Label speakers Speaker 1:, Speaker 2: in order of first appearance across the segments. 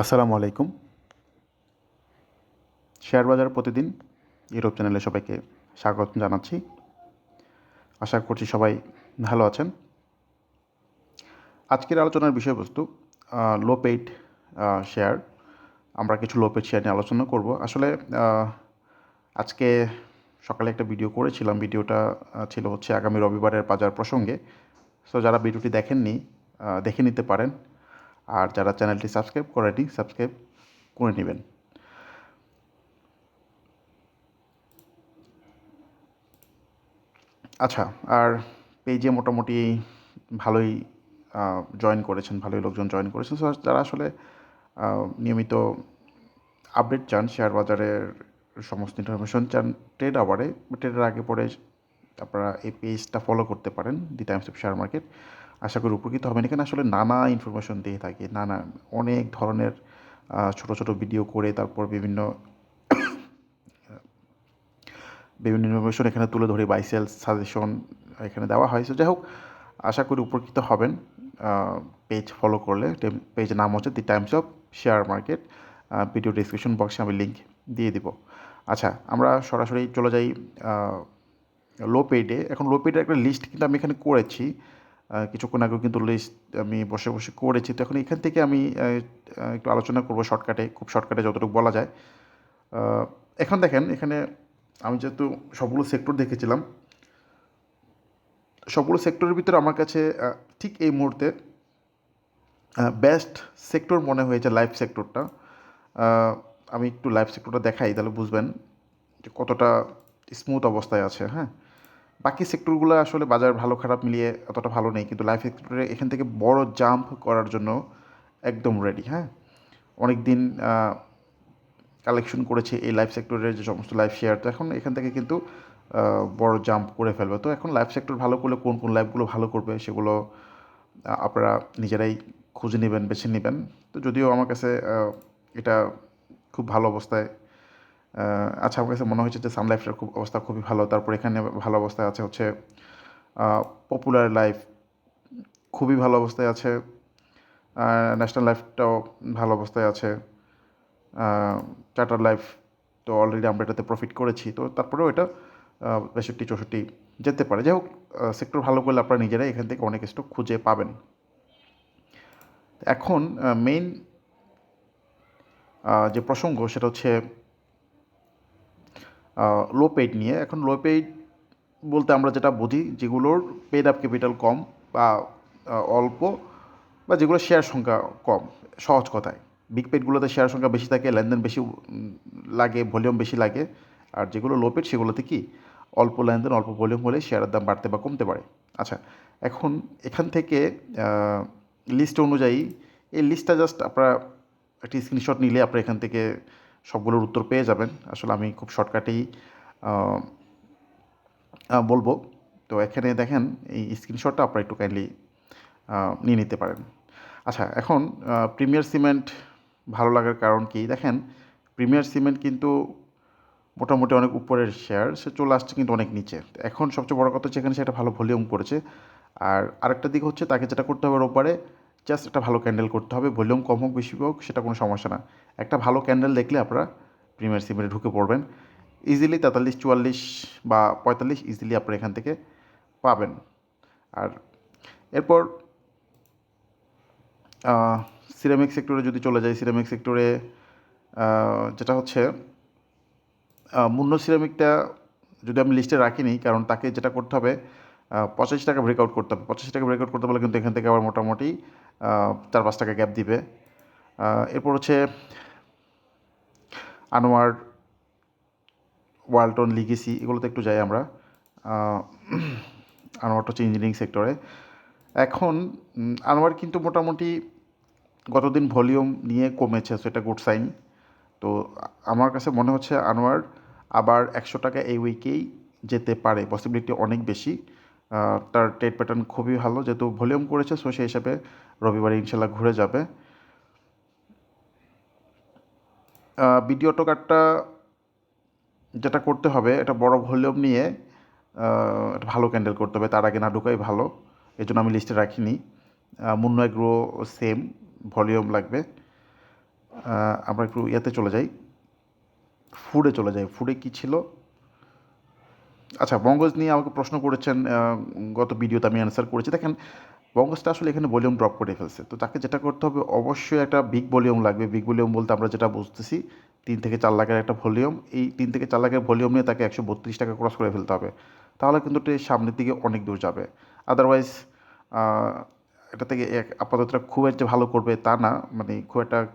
Speaker 1: আসসালামু আলাইকুম। শেয়ার বাজার প্রতিদিন ইউরোপ চ্যানেলে সবাইকে স্বাগত জানাচ্ছি। আশা করছি সবাই ভালো আছেন। আজকের আলোচনার বিষয়বস্তু লো পেইড শেয়ার আমরা কিছু লো পেইড শেয়ার নিয়ে আলোচনা করব। আসলে আজকে সকালে একটা ভিডিও করেছিলাম। ভিডিওটা ছিল হচ্ছে আগামী রবিবারের বাজার প্রসঙ্গে। সো যারা ভিডিওটি দেখেননি দেখে নিতে পারেন। আর যারা চ্যানেলটি সাবস্ক্রাইব করেনি, সাবস্ক্রাইব করে নেবেন। আচ্ছা আর পেজে মোটামুটি ভালোই জয়েন করেছেন, ভালোই লোকজন জয়েন করেছেন যারা আসলে নিয়মিত আপডেট চান শেয়ার বাজারের সমস্ত ইনফরমেশন চান ট্রেড আওয়ারে ট্রেডের আগে পরে আপনারা এই পেজটা ফলো করতে পারেন the times of share market আশা করি উপকৃত হবেন। এখানে আসলে নানা ইনফরমেশন দিয়ে থাকে, নানা, অনেক ধরনের ছোট ছোট ভিডিও করে তারপর বিভিন্ন বিভিন্ন ইনফরমেশন এখানে তুলে ধরে বাইসেল সাজেশন এখানে দেওয়া হয়েছে যাই হোক আশা করি উপকৃত হবেন। পেজ ফলো করলে পেজ নাম হচ্ছে the times of share market video description বক্সে আমি লিঙ্ক দিয়ে দিব। আচ্ছা আমরা সরাসরি চলে যাই লো পেইডে এখন লো পেইডের একটা লিস্ট কিন্তু আমি এখানে করেছি। কিছুক্ষণ আগেও কিন্তু লিস্ট আমি বসে বসে করেছি। তো এখন এখান থেকে আমি একটু আলোচনা করব শর্টকাটে খুব শর্টকাটে যতটুকু বলা যায়। এখন দেখেন, এখানে আমি যেহেতু সবগুলো সেক্টর দেখেছিলাম, সবগুলো সেক্টরের ভিতরে আমার কাছে ঠিক এই মুহূর্তে বেস্ট সেক্টর মনে হয়েছে লাইফ সেক্টরটা আমি একটু লাইফ সেক্টরটা দেখাই, তাহলে বুঝবেন যে কতটা স্মুথ অবস্থায় আছে হ্যাঁ। বাকি সেক্টরগুলো আসলে বাজার ভালো, খারাপ মিলিয়ে অতটা ভালো নেই। কিন্তু লাইফ সেক্টরে এখান থেকে বড় জাম্প করার জন্য একদম রেডি হ্যাঁ? অনেক দিন কালেকশন করেছে এই লাইফ সেক্টরের যে সমস্ত লাইফ শেয়ার তো এখন এখান থেকে কিন্তু বড় জাম্প করে ফেলবে। তো এখন লাইফ সেক্টর ভালো করলে কোন কোন লাইফগুলো ভালো করবে সেগুলো আপনারা নিজেরাই খুঁজে নেবেন, বেছে নেবেন। তো যদিও আমার কাছে এটা খুব ভালো অবস্থায় আচ্ছা আমার কাছে মনে হয়েছে যে সান লাইফটার খুব অবস্থা খুবই ভালো। তারপর এখানে ভালো অবস্থায় আছে হচ্ছে পপুলার লাইফ খুবই ভালো অবস্থায় আছে ন্যাশনাল লাইফটাও ভালো অবস্থায় আছে চার্টার লাইফ তো অলরেডি আমরা এটাতে প্রফিট করেছি। তো তারপরেও এটা বেষট্টি চৌষট্টি যেতে পারে। যাই হোক সেক্টর ভালো করলে আপনারা নিজেরাই এখান থেকে অনেক স্টক খুঁজে পাবেন। এখন মেইন যে প্রসঙ্গ সেটা হচ্ছে লো পেইড নিয়ে। এখন লো পেইড বলতে আমরা যেটা বুঝি, যেগুলোর পেড আপ ক্যাপিটাল কম বা অল্প বা যেগুলো শেয়ার সংখ্যা কম, সহজ কথায়। বিগ পেডগুলোতে শেয়ার সংখ্যা বেশি থাকে, লেনদেন বেশি লাগে ভলিউম বেশি লাগে। আর যেগুলো লো পেড সেগুলোতে কি? অল্প লেনদেন, অল্প ভলিউম হলে শেয়ারের দাম বাড়তে বা কমতে পারে। আচ্ছা এখন এখান থেকে লিস্ট অনুযায়ী, এই লিস্টটা জাস্ট আপনারা একটি স্ক্রিনশট নিলে আপনারা এখান থেকে সবগুলোর উত্তর পেয়ে যাবেন। আসলে আমি খুব শর্টকাটেই বলব। তো এখানে দেখেন, এই স্ক্রিনশটটা আপনারা একটু কাইন্ডলি নিয়ে নিতে পারেন। আচ্ছা এখন প্রিমিয়ার সিমেন্ট ভালো লাগার কারণ কি? দেখেন প্রিমিয়ার সিমেন্ট কিন্তু মোটামুটি অনেক উপরের শেয়ার সে চলে আসছে কিন্তু অনেক নিচে। এখন সবচেয়ে বড় কথা হচ্ছে এখানে সেটা ভালো ভলিউম করেছে। আর আরেকটা দিক হচ্ছে তাকে যেটা করতে হবে রোববারে জাস্ট একটা ভালো ক্যান্ডেল করতে হবে, ভলিউম কম হোক, বেশি হোক, সেটা কোনো সমস্যা না। একটা ভালো ক্যান্ডেল দেখলে আপনারা প্রিমিয়ার সিমেন্টে ঢুকে পড়বেন। ইজিলি তেতাল্লিশ, চুয়াল্লিশ বা পঁয়তাল্লিশ ইজিলি আপনারা এখান থেকে পাবেন। আর এরপর সিরামিক সেক্টরে যদি চলে যাই সিরামিক সেক্টরে যেটা হচ্ছে মুন্ন সিরামিকটা যদি আমি লিস্টে রাখিনি কারণ তাকে যেটা করতে হবে পঁচাশি টাকা ব্রেকআউট করতে হবে। পঁচাশি টাকা ব্রেকআউট করতে পারলে কিন্তু এখান থেকে আবার মোটামুটি চার পাঁচ টাকা গ্যাপ দিবে। এরপর হচ্ছে আনোয়ার ওয়ালটন লিগেসি এগুলোতে একটু যাই আমরা। আহ, আনোয়ারটা হচ্ছে ইঞ্জিনিয়ারিং সেক্টরে এখন আনোয়ার কিন্তু মোটামুটি গতদিন ভলিউম নিয়ে কমেছে সেটা গুড সাইন তো আমার কাছে মনে হচ্ছে আনোয়ার আবার একশো টাকা এই উইকেই যেতে পারে পসিবিলিটি অনেক বেশি। তার ট্রেড প্যাটার্ন খুবই ভালো, যেহেতু ভলিউম করেছে সো সেই হিসাবে রবিবারে ইনশাল্লাহ ঘুরে যাবে। ভিডিও টোকারটা যেটা করতে হবে, এটা বড় ভলিউম নিয়ে একটা ভালো ক্যান্ডেল করতে হবে, তার আগে না ঢুকাই ভালো, এই জন্য আমি লিস্টে রাখিনি। মুন্ন এগ্রো সেম ভলিউম লাগবে। আমরা একটু ইয়েতে চলে যাই। ফুডে চলে যাই। ফুডে কী ছিল? আচ্ছা বঙ্গজ নিয়ে আমাকে প্রশ্ন করেছেন গত ভিডিওতে আমি অ্যান্সার করেছি। দেখেন, বঙ্গজটা আসলে এখানে ভলিউম ড্রপ করে ফেলছে। তো তাকে যেটা করতে হবে, অবশ্যই একটা বিগ ভলিউম লাগবে। বিগ ভলিউম বলতে আমরা যেটা বুঝতেছি, তিন থেকে চার লাখের একটা ভলিউম এই তিন থেকে চার লাখের ভলিউম নিয়ে তাকে একশো বত্রিশ টাকা ক্রস করে ফেলতে হবে। তাহলে কিন্তু সামনের দিকে অনেক দূর যাবে। আদারওয়াইজ এটা থেকে এক- আপাতত খুব একটা ভালো করবে তা না। মানে খুব একটা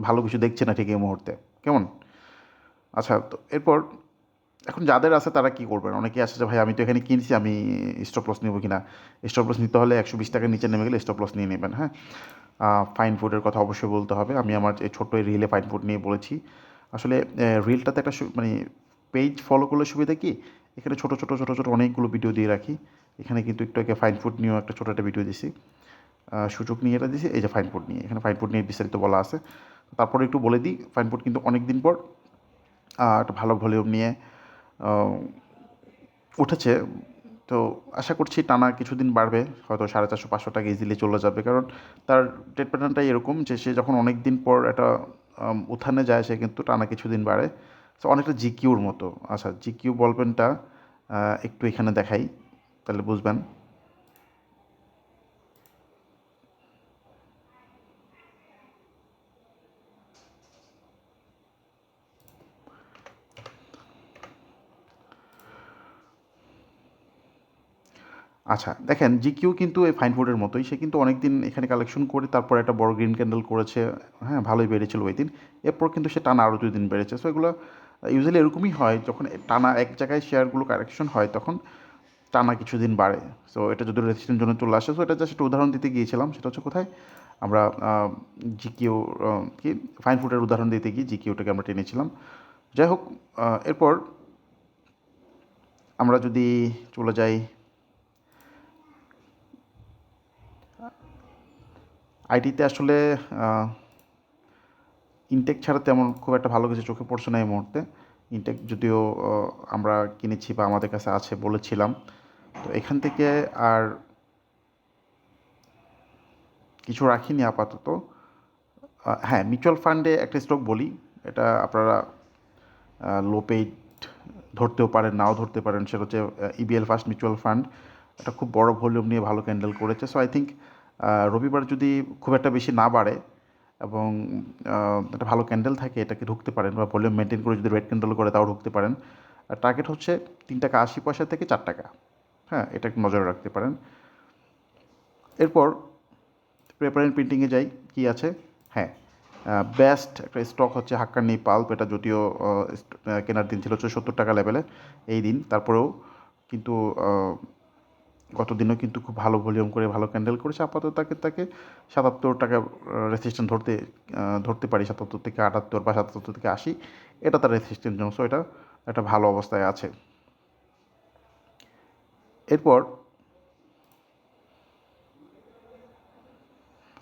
Speaker 1: ভালো কিছু দেখছে না ঠিক এই মুহূর্তে। কেমন? আচ্ছা তো এরপর এখন যাদের আছে তারা কি করবেন? অনেকে আসে যে, ভাই, আমি তো এখানে কিনছি, আমি স্টপ লস নেব কিনা? স্টপ লস নিতে হলে একশো বিশ টাকার নিচে নেমে গেলে স্টপ লস নিয়ে নেবেন হ্যাঁ? ফাইন ফুডের কথা অবশ্যই বলতে হবে। আমি আমার এই ছোট্ট রিলে ফাইন ফুড নিয়ে বলেছি। আসলে রিলটাতে একটা মানে পেজ ফলো করলে সুবিধা কি? এখানে ছোটো ছোটো ছোটো ছোটো অনেকগুলো ভিডিও দিয়ে রাখি। এখানে কিন্তু একটু আগে ফাইন ফুড নিয়েও একটা ছোটো একটা ভিডিও দিছি। সুযোগ নিয়ে এটা দিছি, এই যে ফাইন ফুড নিয়ে। এখানে ফাইন ফুড নিয়ে বিস্তারিত বলা আছে। তারপরে একটু বলে দিই ফাইন ফুড কিন্তু অনেক দিন পর একটা ভালো ভলিউম নিয়ে উঠেছে। তো আশা করছি টানা কিছুদিন বাড়বে। হয়তো সাড়ে চারশো, পাঁচশো টাকা ইজিলি চলে যাবে। কারণ তার ট্রেড প্যাটার্নটাই এরকম যে সে যখন অনেক দিন পর একটা উত্থানে যায়, সে কিন্তু টানা কিছুদিন বাড়ে। তো অনেকটা জিকিউর মতো। আচ্ছা জিকিউ বলপেনটা পেনটা একটু এখানে দেখাই, তাহলে বুঝবেন। আচ্ছা দেখেন জিকিউ কিন্তু এই ফাইন ফুডের মতোই। সে কিন্তু অনেক দিন এখানে কালেকশন করে, তারপর একটা বড় গ্রিন ক্যান্ডেল করেছে। হ্যাঁ ভালোই বেড়েছিল ওই দিন। এরপর কিন্তু সে টানা আরও দুই দিন বেড়েছে। সো এগুলো ইউজুয়ালি এরকমই হয়। যখন টানা এক জায়গায় শেয়ারগুলো কারেকশন হয়, তখন টানা কিছুদিন বাড়ে। সো এটা যদি রেজিস্ট্যান্ট জন্য চলে আসে সো এটা জাস্ট একটা উদাহরণ দিতে গিয়েছিলাম। সেটা হচ্ছে কোথায়? আমরা জিকিউ কি? ফাইন ফুডের উদাহরণ দিতে গিয়ে জিকিউটাকে আমরা টেনেছিলাম। যাই হোক এরপর আমরা যদি চলে যাই আইটিতে আসলে ইনটেক ছাড়া তেমন খুব একটা ভালো কিছু চোখে পড়ছে না এই মুহূর্তে। ইনটেক যদিও আমরা কিনেছি বা আমাদের কাছে আছে বলেছিলাম। তো এখান থেকে আর কিছু রাখিনি আপাতত। হ্যাঁ মিউচুয়াল ফান্ডে একটা স্টক বলি। এটা আপনারা লো পেইড ধরতেও পারেন, নাও ধরতে পারেন। সেটা হচ্ছে ইবিএল ফার্স্ট মিউচুয়াল ফান্ড এটা খুব বড় ভলিউম নিয়ে ভালো ক্যান্ডেল করেছে। সো আই থিঙ্ক রবিবার যদি খুব একটা বেশি না বাড়ে এবং একটা ভালো ক্যান্ডেল থাকে, এটাকে ঢুকতে পারেন বা ভলিউম মেনটেন করে যদি রেড ক্যান্ডেল করে তাও ঢুকতে পারেন। টার্গেট হচ্ছে তিন টাকা আশি পয়সা থেকে চার টাকা। হ্যাঁ এটা একটু নজরে রাখতে পারেন। এরপর প্রেপারেন্ট প্রিন্টিংয়ে যাই, কি আছে? হ্যাঁ বেস্ট একটা স্টক হচ্ছে হাক্কানি পাল্প, এটা যদিও কেনার দিন ছিল হচ্ছে সত্তর টাকা লেভেলে এই দিন। তারপরেও কিন্তু আহ, গত দিনও কিন্তু খুব ভালো ভলিউম করে ভালো ক্যান্ডেল করেছে। আপাতত তাকে তাকে সাতাত্তর টাকা রেসিস্ট্যান্ট ধরতে ধরতে পারি। সাতাত্তর থেকে আটাত্তর বা সাতাত্তর থেকে আশি এটা তার রেসিস্ট্যান্ট জন্য। সো এটা একটা ভালো অবস্থায় আছে। এরপর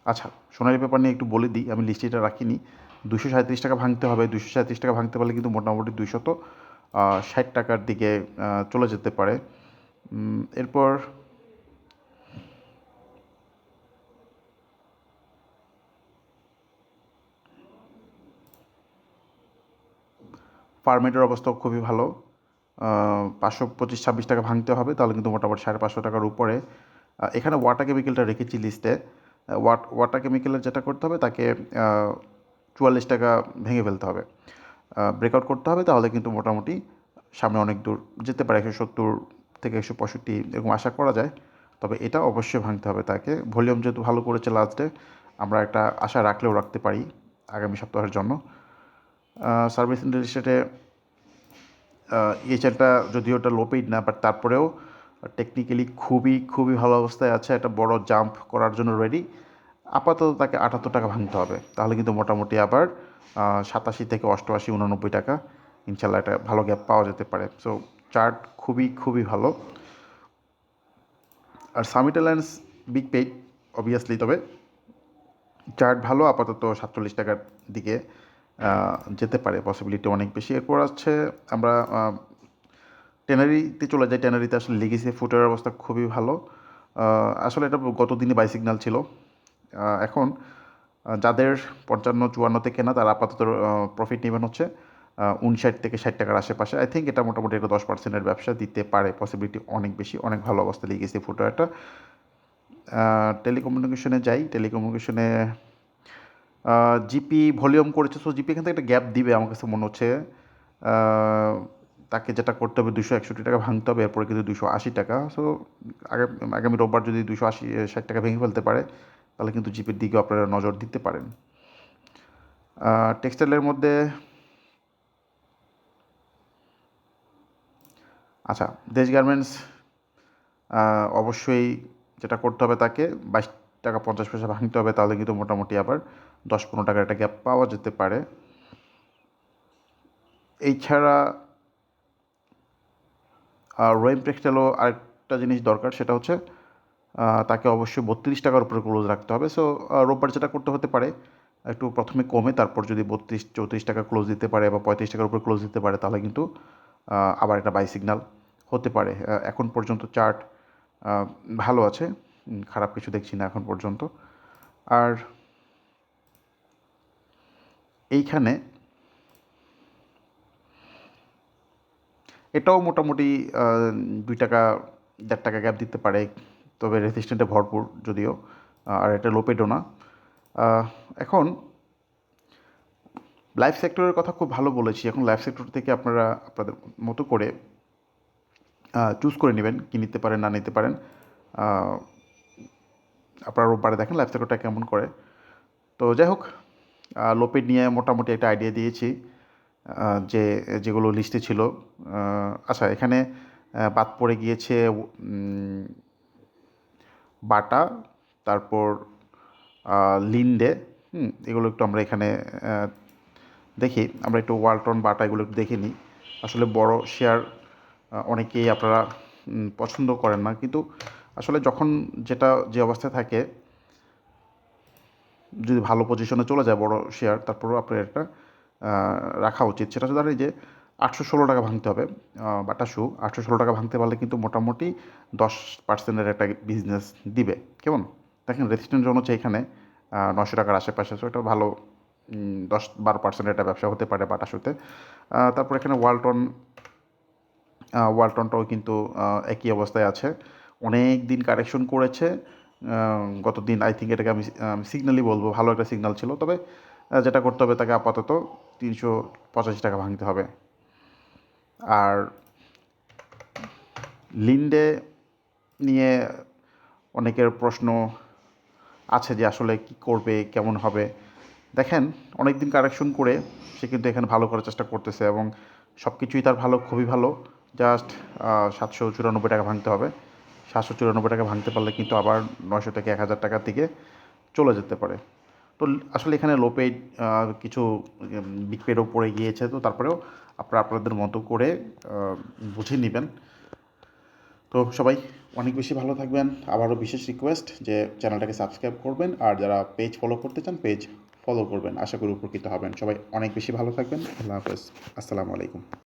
Speaker 1: আচ্ছা সোনালি পেপার নিয়ে একটু বলে দিই। আমি লিস্টে এটা রাখিনি। দুশো সাঁত্রিশ টাকা ভাঙতে হবে। দুশো সাঁত্রিশ টাকা ভাঙতে পারলে কিন্তু মোটামুটি দুশত ষাট টাকার দিকে চলে যেতে পারে। এরপর ফার্মেটের অবস্থাও খুবই ভালো। পাঁচশো পঁচিশ ছাব্বিশ টাকা ভাঙতে হবে, তাহলে কিন্তু মোটামুটি সাড়ে পাঁচশো টাকার উপরে। এখানে ওয়াটার কেমিক্যালটা রেখেছি লিস্টে ওয়াট ওয়াটার কেমিক্যালের যেটা করতে হবে, তাকে চুয়াল্লিশ টাকা ভেঙে ফেলতে হবে। ব্রেকআউট করতে হবে, তাহলে কিন্তু মোটামুটি সামনে অনেক দূর যেতে পারে, একশো সত্তর থেকে একশো পঁয়ষট্টি এরকম আশা করা যায়, তবে এটা অবশ্যই ভাঙতে হবে তাকে। ভলিউম যেহেতু ভালো করেছে লাস্টে আমরা একটা আশা রাখলেও রাখতে পারি আগামী সপ্তাহের জন্য। সার্ভিস ইন্ডাস্ট্রিতে ইএচএলটা যদিও ওটা লো পেইড না বাট তারপরেও টেকনিক্যালি খুবই খুবই ভালো অবস্থায় আছে। একটা বড় জাম্প করার জন্য রেডি আপাতত তাকে আটাত্তর টাকা ভাঙতে হবে। তাহলে কিন্তু মোটামুটি আবার সাতাশি থেকে অষ্টআশি, উনানব্বই টাকা। ইনশাল্লাহ একটা ভালো গ্যাপ পাওয়া যেতে পারে। সো চার্ট খুবই খুবই ভালো। আর summit alliance big paid obviously তবে চার্ট ভালো, আপাতত সাতচল্লিশ টাকার দিকে যেতে পারে পসিবিলিটি অনেক বেশি। এরপর আছে আমরা টেনারিতে চলে যাই। টেনারিতে আসলে লেগেছে ফুটের অবস্থা খুবই ভালো। আসলে এটা গত দিনে বাই সিগন্যাল ছিল। এখন যাদের পঞ্চান্ন চুয়ান্নতে কেনা, তারা আপাতত প্রফিট নেবেন হচ্ছে। উনষাট থেকে ষাট টাকার আশেপাশে। আই থিঙ্ক এটা মোটামুটি একটা দশ পার্সেন্টের ব্যবসা দিতে পারে পসিবিলিটি অনেক বেশি, অনেক ভালো অবস্থা লেগেছে ফুটওয়্যারটা টেলিকমিউনিকেশনে যাই টেলিকমিউনিকেশনে জিপি ভলিউম করেছে সো জিপি এখান থেকে একটা গ্যাপ দিবে আমার কাছে মনে হচ্ছে। তাকে যেটা করতে হবে দুশো একষট্টি টাকা ভাঙতে হবে, এরপরে কিন্তু দুশো আশি টাকা। সো আগামী আগামী রোববার যদি দুশো আশি, ষাট টাকা ভেঙে ফেলতে পারে, তাহলে কিন্তু জিপির দিকে আপনারা নজর দিতে পারেন। টেক্সটাইলের মধ্যে আচ্ছা দেশ গার্মেন্টস অবশ্যই যেটা করতে হবে তাকে বাইশ টাকা পঞ্চাশ পয়সা ভাঙতে হবে, তাহলে কিন্তু মোটামুটি আবার দশ পনেরো টাকার একটা গ্যাপ পাওয়া যেতে পারে। এই ছাড়া রোয়েম টেক্সটাইলও আরেকটা জিনিস দরকার, সেটা হচ্ছে তাকে অবশ্যই বত্রিশ টাকার উপরে ক্লোজ রাখতে হবে। সো রোববার যেটা করতে হতে পারে, একটু প্রথমে কমে, তারপর যদি বত্রিশ, চৌত্রিশ টাকা ক্লোজ দিতে পারে বা পঁয়ত্রিশ টাকার উপরে ক্লোজ দিতে পারে, তাহলে কিন্তু আবার একটা বাই সিগনাল হতে পারে। এখন পর্যন্ত চার্ট ভালো আছে খারাপ কিছু দেখছি না এখন পর্যন্ত। আর এইখানে এটাও মোটামুটি দুই টাকা, দেড় টাকা গ্যাপ দিতে পারে, তবে রেসিস্ট্যান্টে ভরপুর যদিও আর এটা লোপেডও না। এখন লাইফ সেক্টরের কথা খুব ভালো বলেছি। এখন লাইফ সেক্টর থেকে আপনারা, আপনাদের মতো করে চুজ করে নেবেন কি নিতে পারেন, না নিতে পারেন। আপনারা রোববারে দেখেন লাইফ সেক্টরটা কেমন করে। তো যাই হোক লোপেড নিয়ে মোটামুটি একটা আইডিয়া দিয়েছি যে, যেগুলো লিস্টে ছিল। আচ্ছা এখানে বাদ পড়ে গিয়েছে বাটা, তারপর লিন্ডে, হুম, এগুলো একটু আমরা এখানে দেখি আমরা একটু ওয়ালটন বাটা এগুলো একটু দেখে নিই। আসলে বড় শেয়ার অনেকেই আপনারা পছন্দ করেন না। কিন্তু আসলে যখন যেটা যে অবস্থায় থাকে যদি ভালো পজিশনে চলে যায় বড় শেয়ার তারপরেও আপনার আহ, রাখা উচিত। সেটা হচ্ছে দাঁড়িয়ে যে আটশো ষোলো টাকা ভাঙতে হবে বাটা শু। আটশো ষোলো টাকা ভাঙতে পারলে কিন্তু মোটামুটি দশ পার্সেন্টের একটা বিজনেস দিবে। কেমন? দেখেন রেজিস্ট্যান্ট জোন হচ্ছে এখানে নশো টাকার আশেপাশে সো এটা ভালো দশ বারো পার্সেন্ট একটা ব্যবসা হতে পারে বাটা শুতে তারপর এখানে ওয়ালটন ওয়ালটনটাও কিন্তু একই অবস্থায় আছে। অনেক দিন কারেকশন করেছে। গত দিন আই থিঙ্ক এটাকে আমি সিগন্যালই বলব, ভালো একটা সিগনাল ছিল। তবে যেটা করতে হবে তাকে আপাতত তিনশো পঁচাশি টাকা ভাঙতে হবে। আর লিন্ডে নিয়ে অনেকের প্রশ্ন আছে যে আসলে কি করবে, কেমন হবে। দেখেন অনেক দিন কারেকশন করে সে কিন্তু এখানে ভালো করার চেষ্টা করতেছে এবং সব কিছুই তার ভালো, খুবই ভালো। জাস্ট সাতশো চুরানব্বই টাকা ভাঙতে হবে। সাতশো চুরানব্বই টাকা ভাঙতে পারলে কিন্তু আবার নয়শো থেকে এক হাজার টাকার দিকে চলে যেতে পারে। তো আসলে এখানে লো পেড কিছু বিগ পেডও পড়ে গিয়েছে। তো তারপরেও আপনারা আপনাদের মতো করে বুঝে নেবেন। তো সবাই অনেক বেশি ভালো থাকবেন। আবারও বিশেষ রিকোয়েস্ট যে চ্যানেলটাকে সাবস্ক্রাইব করবেন। আর যারা পেজ ফলো করতে চান পেজ ফলো করবেন, আশা করি উপকৃত হবেন। সবাই অনেক বেশি ভালো থাকবেন। আল্লাহ হাফেজ। আসসালামু আলাইকুম।